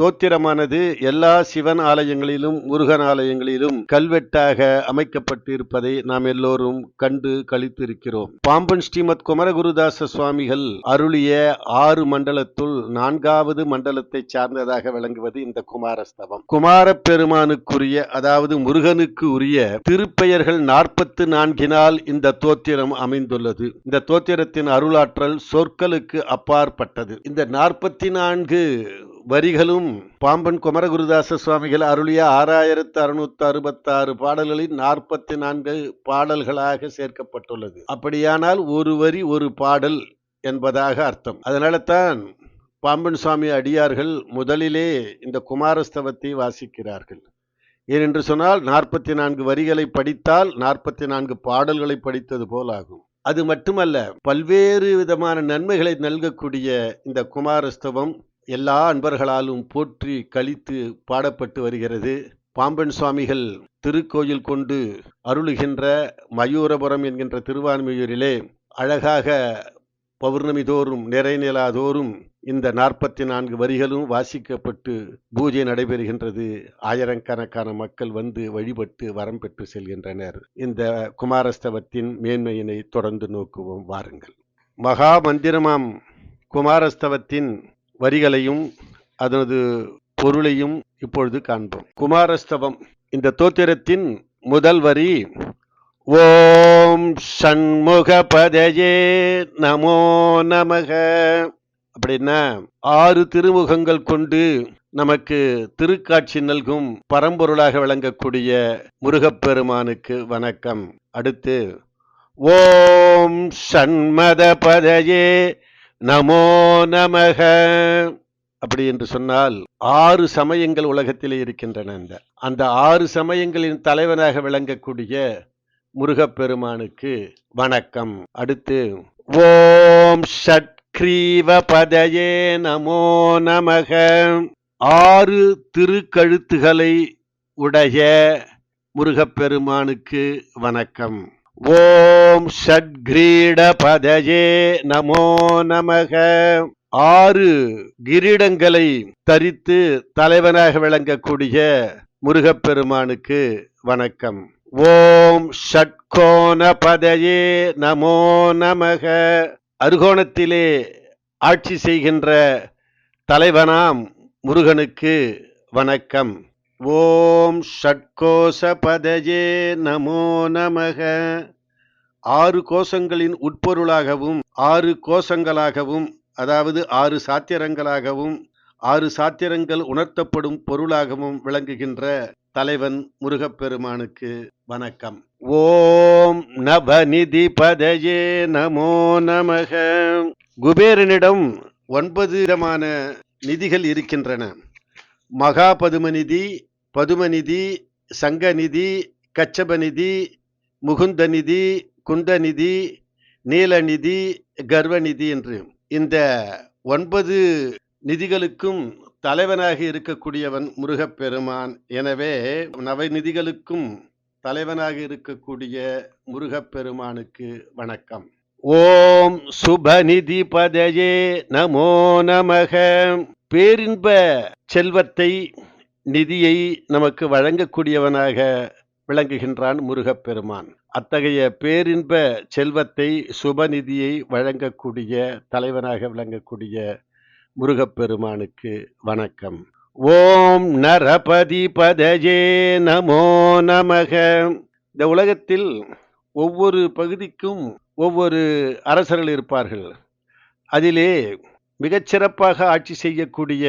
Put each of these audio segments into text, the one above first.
தோத்திரமானது எல்லா சிவன் ஆலயங்களிலும் முருகன் ஆலயங்களிலும் கல்வெட்டாக அமைக்கப்பட்டு இருப்பதை நாம் எல்லோரும் கண்டு கழித்திருக்கிறோம் பாம்பன் ஸ்ரீமத் குமரகுருதாச சுவாமிகள் அருளிய ஆறு மண்டலத்துள் நான்காவது மண்டலத்தை சார்ந்ததாக விளங்குவது இந்த குமாரஸ்தவம். குமார பெருமானுக்குரிய அதாவது முருகனுக்கு உரிய திருப்பெயர்கள் நாற்பத்து நான்கினால் இந்த தோத்திரம் அமைந்துள்ளது. இந்த தோத்திரத்தின் அருளாற்றல் சொற்களுக்கு அப்பாற்பட்டது. இந்த நாற்பத்தி நான்கு வரிகளும் பாம்பன் குமரகுருதாச சுவாமிகள் அருளிய ஆறாயிரத்து அறுநூத்து அறுபத்தாறு பாடல்களில் நாற்பத்தி நான்கு பாடல்களாக சேர்க்கப்பட்டுள்ளது. அப்படியானால் ஒரு வரி ஒரு பாடல் என்பதாக அர்த்தம். அதனால தான் பாம்பன் சுவாமி அடியார்கள் முதலிலே இந்த குமாரஸ்தவத்தை வாசிக்கிறார்கள். ஏனென்று சொன்னால் நாற்பத்தி நான்கு வரிகளை படித்தால் நாற்பத்தி நான்கு பாடல்களை படித்தது போலாகும். அது மட்டுமல்ல பல்வேறு விதமான நன்மைகளை நல்கக்கூடிய இந்த குமாரஸ்தவம் எல்லா அன்பர்களாலும் போற்றி கழித்து பாடப்பட்டு வருகிறது. பாம்பன் சுவாமிகள் திருக்கோயில் கொண்டு அருளுகின்ற மயூரபுரம் என்கின்ற திருவான்மையூரிலே அழகாக பௌர்ணமி தோறும் நிறைநிலா தோறும் இந்த நாற்பத்தி நான்கு வரிகளும் வாசிக்கப்பட்டு பூஜை நடைபெறுகின்றது. ஆயிரக்கணக்கான மக்கள் வந்து வழிபட்டு வரம் பெற்று செல்கின்றனர். இந்த குமாரஸ்தவத்தின் மேன்மையினை தொடர்ந்து நோக்குவோம். வாருங்கள். மகா மந்திரமாம் குமாரஸ்தவத்தின் வரிகளையும் அதனது பொருளையும் இப்பொழுது காண்போம். குமாரஸ்தவம் இந்த தோத்திரத்தின் முதல் வரி ஓம் சண்முகபதயே நமோ நமக அப்படின்னா ஆறு திருமுகங்கள் கொண்டு நமக்கு திருக்காட்சி நல்கும் பரம்பொருளாக விளங்கக்கூடிய முருகப்பெருமானுக்கு வணக்கம். அடுத்து ஓம் சண்மத பதையே நமோ நமக. அப்படி என்று சொன்னால் ஆறு சமயங்கள் உலகத்திலே இருக்கின்றன அந்த அந்த ஆறு சமயங்களின் தலைவனாக விளங்கக்கூடிய முருகப்பெருமானுக்கு வணக்கம். அடுத்து ஓம் ஷட்கிரீவ பதயே நமோ நமக. ஆறு திருக்கழுத்துகளை உடைய முருகப்பெருமானுக்கு வணக்கம். ஓம் ஷட்கிரீடபதயே நமோ நமக. ஆறு கிரீடங்களை தரித்து தலைவனாக விளங்கக்கூடிய முருகப்பெருமானுக்கு வணக்கம். ஓம் ஷட்கோண பதயே நமோ நமக. அருகோணத்திலே ஆட்சி செய்கின்ற தலைவனாம் முருகனுக்கு வணக்கம். ஓம் ஷட்கோசபதயே நமோ நமக. ஆறு கோஷங்களின் உட்பொருளாகவும் ஆறு கோஷங்களாகவும் அதாவது ஆறு சாத்திரங்களாகவும் ஆறு சாத்திரங்கள் உணர்த்தப்படும் பொருளாகவும் விளங்குகின்ற தலைவன் முருகப்பெருமானுக்கு வணக்கம். ஓம் நபநிதி பதயே நமோ நமக. குபேரனிடம் ஒன்பது விதமான நிதிகள் இருக்கின்றன. மகா பதுமநிதி பதுமநிதி சங்கநிதி கச்சபநிதி முகுந்தநிதி குந்தநிதி நீலநிதி கர்வநிதி என்று இந்த ஒன்பது நிதிகளுக்கும் தலைவனாக இருக்கக்கூடியவன் முருகப்பெருமான். எனவே நவநிதிகளுக்கும் தலைவனாக இருக்கக்கூடிய முருகப்பெருமானுக்கு வணக்கம். ஓம் சுபநிதி பதையே நமோ நமக. பேரின்ப செல்வத்தை நிதியை நமக்கு வழங்கக்கூடியவனாக விளங்குகின்றான் முருகப்பெருமான். அத்தகைய பேரின்ப செல்வத்தை சுபநிதியை வழங்கக்கூடிய தலைவனாக விளங்கக்கூடிய முருகப்பெருமானுக்கு வணக்கம். ஓம் நரபதி பதஜே நமோ நமக. இந்த உலகத்தில் ஒவ்வொரு பகுதிக்கும் ஒவ்வொரு அரசர்கள் இருப்பார்கள். அதிலே மிகச்சிறப்பாக ஆட்சி செய்யக்கூடிய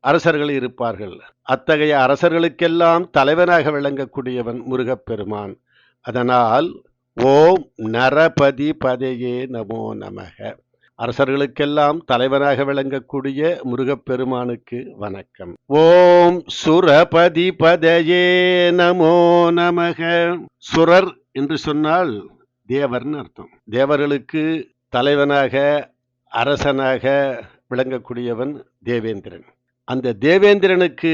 அரசர்கள் இருப்பார்கள். அத்தகைய அரசர்களுக்கெல்லாம் தலைவனாக விளங்கக்கூடியவன் முருகப்பெருமான். அதனால் ஓம் நரபதி பதையே நமோ நமக. அரசர்களுக்கெல்லாம் தலைவனாக விளங்கக்கூடிய முருகப்பெருமானுக்கு வணக்கம். ஓம் சுரபதி பதையே நமோ நமக. சுரர் என்று சொன்னால் தேவர்னு அர்த்தம். தேவர்களுக்கு தலைவனாக அரசனாக விளங்கக்கூடியவன் தேவேந்திரன். அந்த தேவேந்திரனுக்கு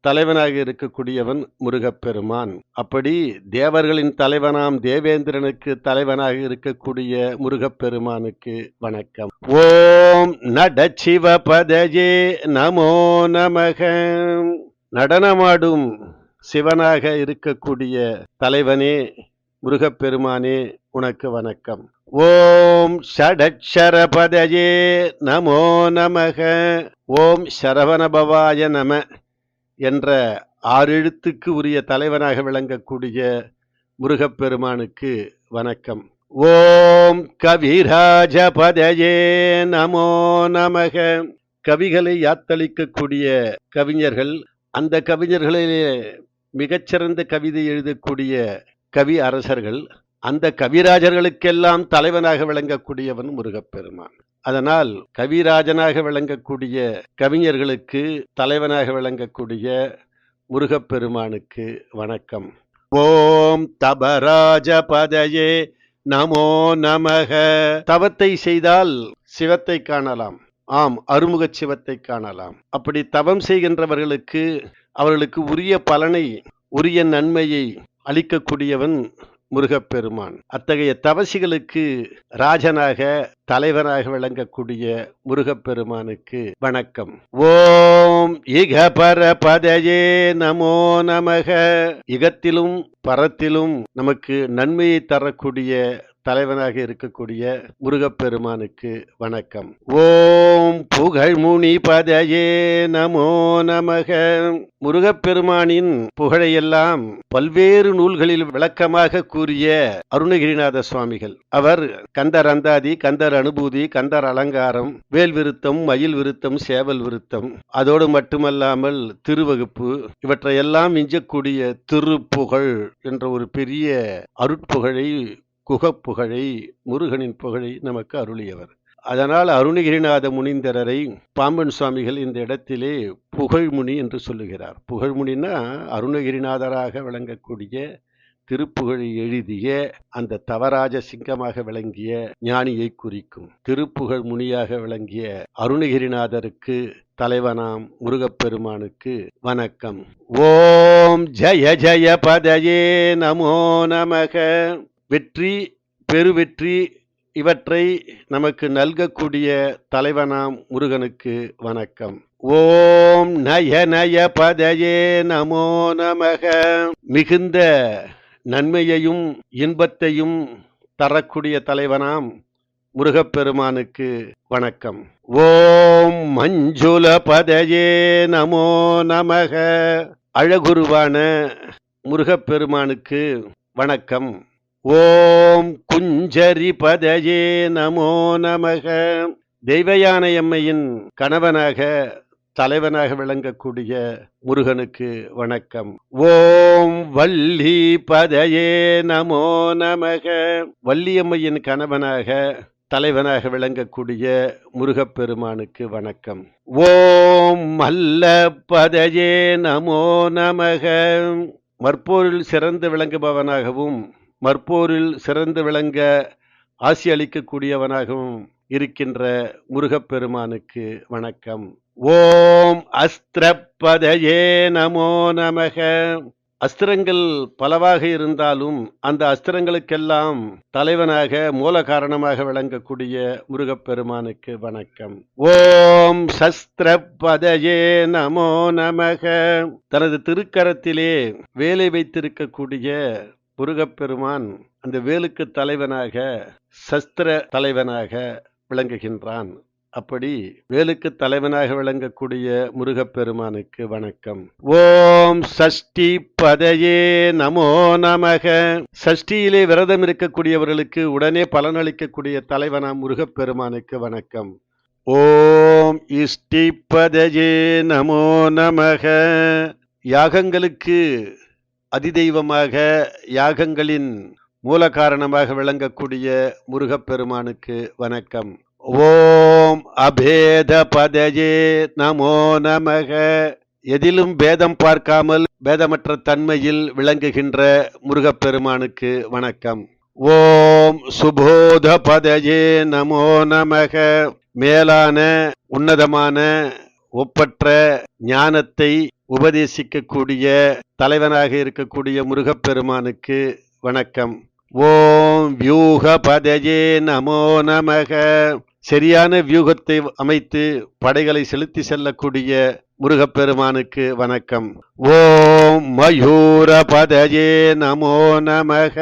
தலைவனாக இருக்கக்கூடியவன் முருகப்பெருமான். அப்படி தேவர்களின் தலைவனாம் தேவேந்திரனுக்கு தலைவனாக இருக்கக்கூடிய முருகப்பெருமானுக்கு வணக்கம். ஓம் நடச்சிவ பதஜே நமோ நமக. நடனமாடும் சிவனாக இருக்கக்கூடிய தலைவனே முருகப்பெருமானே உனக்கு வணக்கம். ஓம் ஷடக்ஷரபதயே நமோ நமக. ஓம் சரவணபவாய நம என்ற ஆறெழுத்துக்கு உரிய தலைவனாக விளங்கக்கூடிய முருகப்பெருமானுக்கு வணக்கம். ஓம் கவிராஜபதயே நமோ நமக. கவிகளை யாத்தளிக்கக்கூடிய கவிஞர்கள் அந்த கவிஞர்களிலே மிகச்சிறந்த கவிதை எழுதக்கூடிய கவி அரசர்கள் அந்த கவிராஜர்களுக்கெல்லாம் தலைவனாக விளங்கக்கூடியவன் முருகப்பெருமான். அதனால் கவிராஜனாக விளங்கக்கூடிய கவிஞர்களுக்கு தலைவனாக விளங்கக்கூடிய முருகப்பெருமானுக்கு வணக்கம். ஓம் தபராஜ பதையே நமோ நமக. தவத்தை செய்தால் சிவத்தை காணலாம். ஆம் அருமுக சிவத்தை காணலாம். அப்படி தவம் செய்கின்றவர்களுக்கு அவர்களுக்கு உரிய பலனை உரிய நன்மையை அளிக்கக்கூடியவன் முருகப்பெருமான். அத்தகைய தவசிகளுக்கு ராஜனாக தலைவனாக விளங்கக்கூடிய முருகப்பெருமானுக்கு வணக்கம். ஓம் இக பர பதையே நமோ நமக. இகத்திலும் பரத்திலும் நமக்கு நன்மையை தரக்கூடிய தலைவனாக இருக்கக்கூடிய முருகப்பெருமானுக்கு வணக்கம். ஓம் புகழ்முனி பதையே நமோ நமக. முருகப்பெருமானின் புகழையெல்லாம் பல்வேறு நூல்களில் விளக்கமாக கூறிய அருணகிரிநாத சுவாமிகள். அவர் கந்தர் அந்தாதி கந்தர் அனுபூதி கந்தர் அலங்காரம் வேல் விருத்தம் மயில் விருத்தம் சேவல் விருத்தம். அதோடு மட்டுமல்லாமல் திருவகுப்பு. இவற்றையெல்லாம் மிஞ்சக்கூடிய திருப்புகழ் என்ற ஒரு பெரிய அருட்புகழை குகப்புகழை முருகனின் புகழை நமக்கு அருளியவர். அதனால் அருணகிரிநாத முனிந்தரரை பாம்பன் சுவாமிகள் இந்த இடத்திலே புகழ்முனி என்று சொல்லுகிறார். புகழ்முனின்னா அருணகிரிநாதராக விளங்கக்கூடிய திருப்புகழை எழுதிய அந்த தவராஜ சிங்கமாக விளங்கிய ஞானியை குறிக்கும் திருப்புகழ் முனியாக விளங்கிய அருணகிரிநாதருக்கு தலைவனாம் முருகப்பெருமானுக்கு வணக்கம். ஓம் ஜய ஜய பதயே நமோ நமக. வெற்றி பெருவெற்றி இவற்றை நமக்கு நல்கக்கூடிய தலைவனாம் முருகனுக்கு வணக்கம். ஓம் நய நய பதயே நமோ நமக. மிகுந்த நன்மையையும் இன்பத்தையும் தரக்கூடிய தலைவனாம் முருகப்பெருமானுக்கு வணக்கம். ஓம் மஞ்சுள பதயே நமோ நமக. அழகுருவான முருகப்பெருமானுக்கு வணக்கம். ஓம் குஞ்சரி பதயே நமோ நமக. தெய்வயானையம்மையின் கணவனாக தலைவனாக விளங்கக்கூடிய முருகனுக்கு வணக்கம். ஓம் வள்ளி பதயே நமோ நமக. வள்ளியம்மையின் கணவனாக தலைவனாக விளங்கக்கூடிய முருகப்பெருமானுக்கு வணக்கம். ஓம் மல்ல பதயே நமோ நமக. மற்போரில் சிறந்து விளங்குபவனாகவும் மற்போரில் சிறந்து விளங்க ஆசி அளிக்கக்கூடியவனாகவும் இருக்கின்ற முருகப்பெருமானுக்கு வணக்கம். ஓம் அஸ்திரப்பதயே நமோ நமக. அஸ்திரங்கள் பலவாக இருந்தாலும் அந்த அஸ்திரங்களுக்கெல்லாம் தலைவனாக மூல காரணமாக விளங்கக்கூடிய முருகப்பெருமானுக்கு வணக்கம். ஓம் சஸ்திரப்பதயே நமோ நமக. தனது திருக்கரத்திலே வேலை வைத்திருக்கக்கூடிய முருகப்பெருமான் அந்த வேலுக்கு தலைவனாக சஸ்திர தலைவனாக விளங்குகின்றான். அப்படி வேலுக்கு தலைவனாக விளங்கக்கூடிய முருகப்பெருமானுக்கு வணக்கம். ஓம் சஷ்டி பதையே நமோ நமக. சஷ்டியிலே விரதம் இருக்கக்கூடியவர்களுக்கு உடனே பலனளிக்கக்கூடிய தலைவனாம் முருகப்பெருமானுக்கு வணக்கம். ஓம் இஷ்டி நமோ நமக. யாகங்களுக்கு அதிதெய்வமாக யாகங்களின் மூல காரணமாக விளங்கக்கூடிய முருகப்பெருமானுக்கு வணக்கம். ஓம் அபேத பதஜே நமோ நமக. எதிலும் பேதம் பார்க்காமல் பேதமற்ற தன்மையில் விளங்குகின்ற முருகப்பெருமானுக்கு வணக்கம். ஓம் சுபோத பதஜே நமோ நமக. மேலான உன்னதமான ஒப்பற்ற ஞானத்தை உபதேசிக்கக்கூடிய தலைவனாக இருக்கக்கூடிய முருகப்பெருமானுக்கு வணக்கம். ஓம் வியூக பதஜே நமோ நமக. சரியான வியூகத்தை அமைத்து படைகளை செலுத்தி செல்லக்கூடிய முருகப்பெருமானுக்கு வணக்கம். ஓம் மயூர பதஜே நமோ நமக.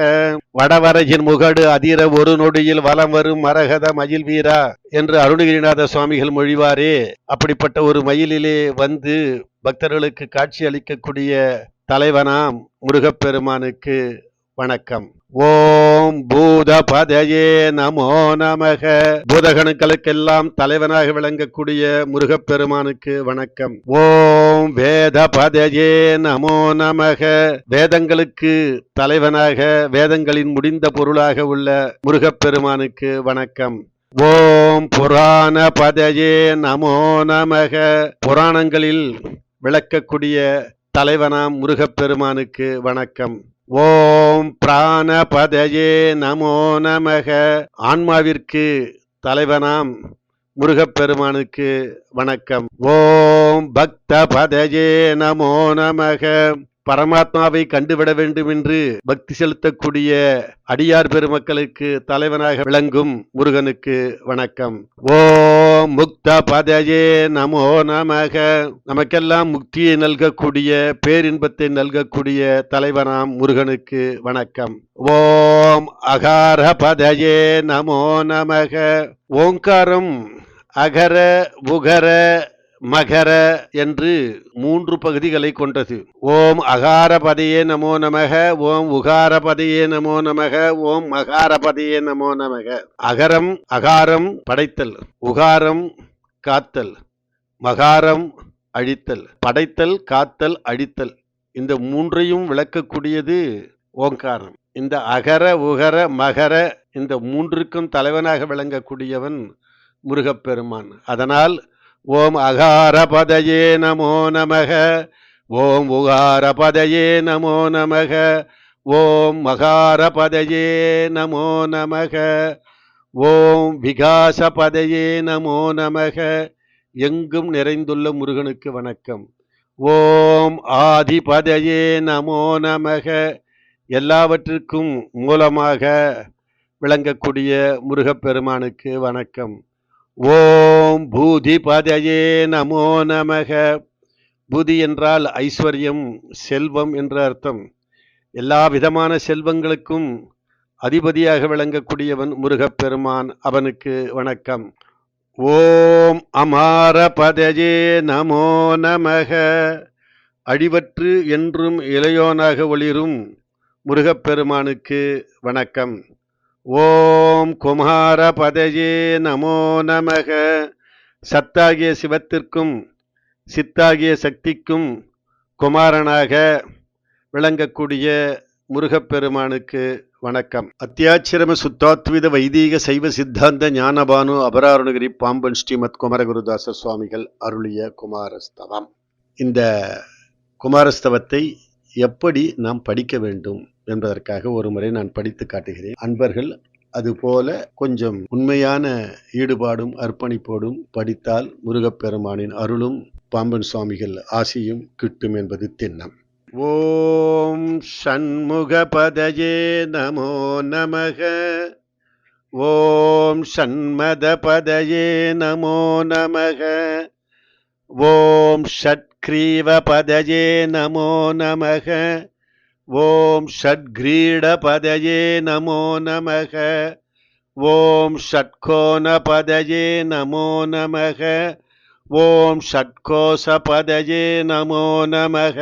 வடவரஜின் முகடு அதிர ஒரு நொடியில் வலம் வரும் மரகத மயில் வீரா என்று அருணகிரிநாத சுவாமிகள் மொழிவாரே. அப்படிப்பட்ட ஒரு மயிலிலே வந்து பக்தர்களுக்கு காட்சி அளிக்கக்கூடிய தலைவனாம் முருகப்பெருமானுக்கு வணக்கம். ஓம் பூத பதையே நமோ நமக. பூதகணுக்களுக்கெல்லாம் தலைவனாக விளங்கக்கூடிய முருகப்பெருமானுக்கு வணக்கம். ஓம் வேத பதையே நமோ நமக. வேதங்களுக்கு தலைவனாக வேதங்களின் முடிந்த பொருளாக உள்ள முருகப்பெருமானுக்கு வணக்கம். ஓம் புராண பதையே நமோ நமக. புராணங்களில் விளக்கக்கூடிய தலைவனாம் முருகப்பெருமானுக்கு வணக்கம். ஓம் பிராணபதயே நமோ நமக. ஆன்மாவிற்கு தலைவனாம் முருகப்பெருமானுக்கு வணக்கம். ஓம் பக்த பதயே நமோ நமக. பரமாத்மாவை கண்டுவிட வேண்டும் என்று பக்தி செலுத்தக்கூடிய அடியார் பெருமக்களுக்கு தலைவனாக விளங்கும் முருகனுக்கு வணக்கம். ஓம் முக்த பதயே நமோ நமக. நமக்கெல்லாம் முக்தியை நல்கக்கூடிய பேரின்பத்தை நல்கக்கூடிய தலைவனாம் முருகனுக்கு வணக்கம். ஓம் அகார பதயே நமோ நமக. ஓங்காரம் அகர உகர மகர என்று மூன்று பகுதிகளை கொண்டது. ஓம் அகாரபதியே நமோ நமக ஓம் உகாரபதியே நமோ நமக ஓம் மகாரபதியே நமோ நமக. அகரம் அகாரம் படைத்தல். உகாரம் காத்தல். மகாரம் அழித்தல். படைத்தல் காத்தல் அழித்தல். இந்த மூன்றையும் விளக்கக்கூடியது ஓங்காரம். இந்த அகர உகர மகர இந்த மூன்றுக்கும் தலைவனாக விளங்கக்கூடியவன் முருகப்பெருமான். அதனால் ஓம் அகார பதையே நமோ நமக. ஓம் உகார பதையே நமோ நமக. ஓம் மகார பதையே நமோ நமக. ஓம் விகாச பதையே நமோ நமக. எங்கும் நிறைந்துள்ள முருகனுக்கு வணக்கம். ஓம் ஆதிபதையே நமோ நமக. எல்லாவற்றிற்கும் மூலமாக விளங்கக்கூடிய முருகப்பெருமானுக்கு வணக்கம். ஓம் பூதி பதயே நமோ நமக. பூதி என்றால் ஐஸ்வர்யம் செல்வம் என்ற அர்த்தம். எல்லா விதமான செல்வங்களுக்கும் அதிபதியாக விளங்கக்கூடியவன் முருகப்பெருமான் அவனுக்கு வணக்கம். ஓம் அமார பதயே நமோ நமக. அழிவற்று என்றும் இளையோனாக ஒளிரும் முருகப்பெருமானுக்கு வணக்கம். ஓம் குமார பதையே நமோ நமக. சத்தாகிய சிவத்திற்கும் சித்தாகிய சக்திக்கும் குமாரனாக விளங்கக்கூடிய முருகப்பெருமானுக்கு வணக்கம். அத்தியாச்சிரம சுத்தாத்வித வைதீக சைவ சித்தாந்த ஞானபானு அபராருணகிரி பாம்பன் ஸ்ரீமத் குமரகுருதாச சுவாமிகள் அருளிய குமாரஸ்தவம். இந்த குமாரஸ்தவத்தை எப்படி நாம் படிக்க வேண்டும் என்பதற்காக ஒரு முறை நான் படித்து காட்டுகிறேன். அன்பர்கள் அதுபோல கொஞ்சம் உண்மையான ஈடுபாடும் அர்ப்பணிப்போடும் படித்தால் முருகப்பெருமானின் அருளும் பாம்பன் சுவாமிகள் ஆசியும் கிட்டும் என்பது திண்ணம். ஓம் சண்முகபதயே நமோ நமக. ஓம் ஷண்மதபதயே நமோ நமக. ஓம் ஷட் ஷட்க்ரீவபதயே நமோ நமக ஓம் ஷட்கிரீடபதயே நமோ நமக ஓம் ஷட்கோணபதயே நமோ நமக ஓம் ஷட்கோசபதயே நமோ நமக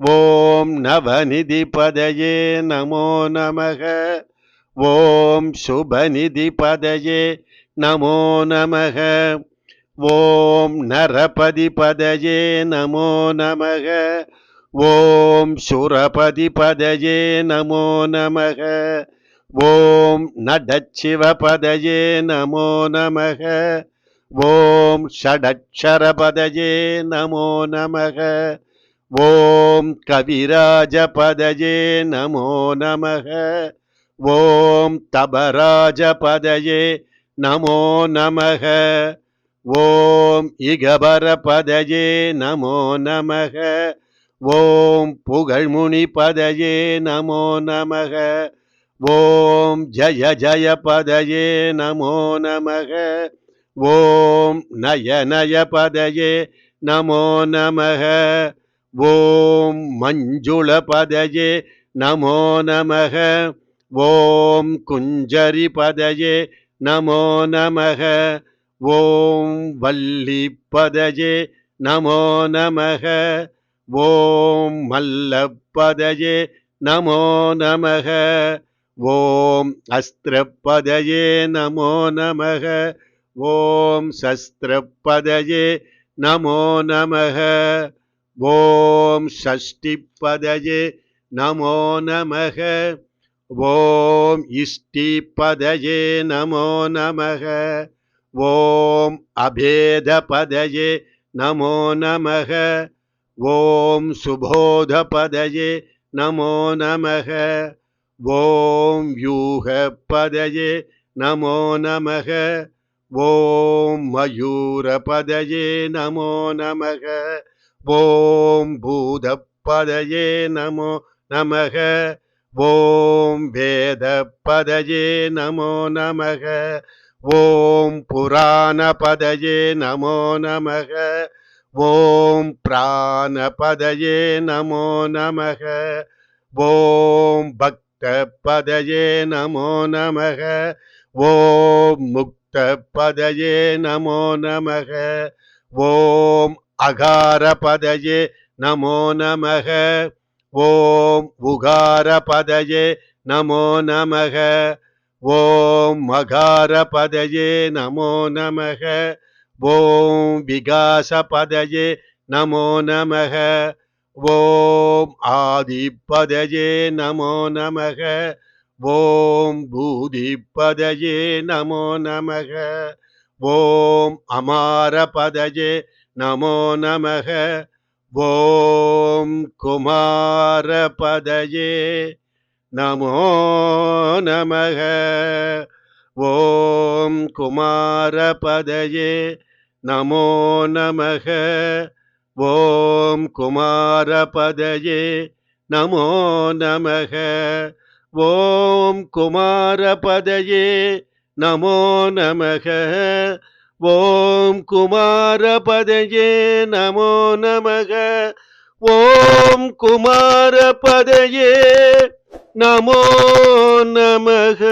ஓம் நவநிதிபதயே நமோ நமக ஓம் சுபநிதிபதயே நமோ நமக ஓம் நரபதிபதயே நமோ நமக. ஓம் சுரபதிபதயே நமோ நமக. ஓம் நடச்சிவபதயே நமோ நமக. ஓம் ஷடக்ஷரபதயே நமோ நமக. ஓம் கவிராஜபதயே நமோ நமக. ஓம் தபராஜபதயே நமோ நமக. ஓம் இகபர பதஜே நமோ நமக. ஓம் புகழ்முனி பதஜே நமோ நமக. ஓம் ஜய ஜய பதஜே நமோ நமக. ஓம் நய நய பதஜே நமோ நமக. ஓம் மஞ்சுள பதஜே நமோ நமக. ஓம் குஞ்சரி பதஜே நமோ நமக. ஓம் வள்ளி பதஜே நமோ நமக. ஓம் மல்லப்பதயே நமோ நமக. ஓம் அஸ்திரப்பதயே நமோ நமக. ஓம் சஸ்திரப்பதயே நமோ நமக. ஓம் ஷஷ்டிப்பதயே நமோ நமக. ஓம் இஷ்டிப்பதயே நமோ நமக. ஓம் அபேதபதயே நமோ நமக. ஓம் சுபோதபதயே நமோ நமக. ஓம் யூகப்பதயே நமோ நமக. ஓம் மயூரபதயே நமோ நமக. ஓம் பூதப்பதயே நமோ நமக. ஓம் வேதப்பதயே நமோ நமக. ஓம் புராணபதயே நமோ நமக. ஓம் பிராணபதயே நமோ நமக. ஓம் பக்தபதயே நமோ நமக. ஓம் முக்தபதயே நமோ நமக. ஓம் அகாரபதயே நமோ நமக. ஓம் உகாரபதயே நமோ நமக. ஓம் மகாரபதயே நமோ நமக. ஓம் விகாசபதயே நமோ நமக. ஓம் ஆதிப்பதயே நமோ நமக. ஓம் பூதிப்பதயே நமோ நமக. ஓம் அமாரபதயே நமோ நமக. ஓம் குமாரபதயே நமோ நமக. ஓம் குமாரபதயே நமோ நமக. ஓம் குமாரபதயே நமோ நமக. ஓம் குமாரபதயே நமோ நமக. ஓம் குமாரபதயே நமோ நமக. ஓம் குமாரபதயே நமோ நமக.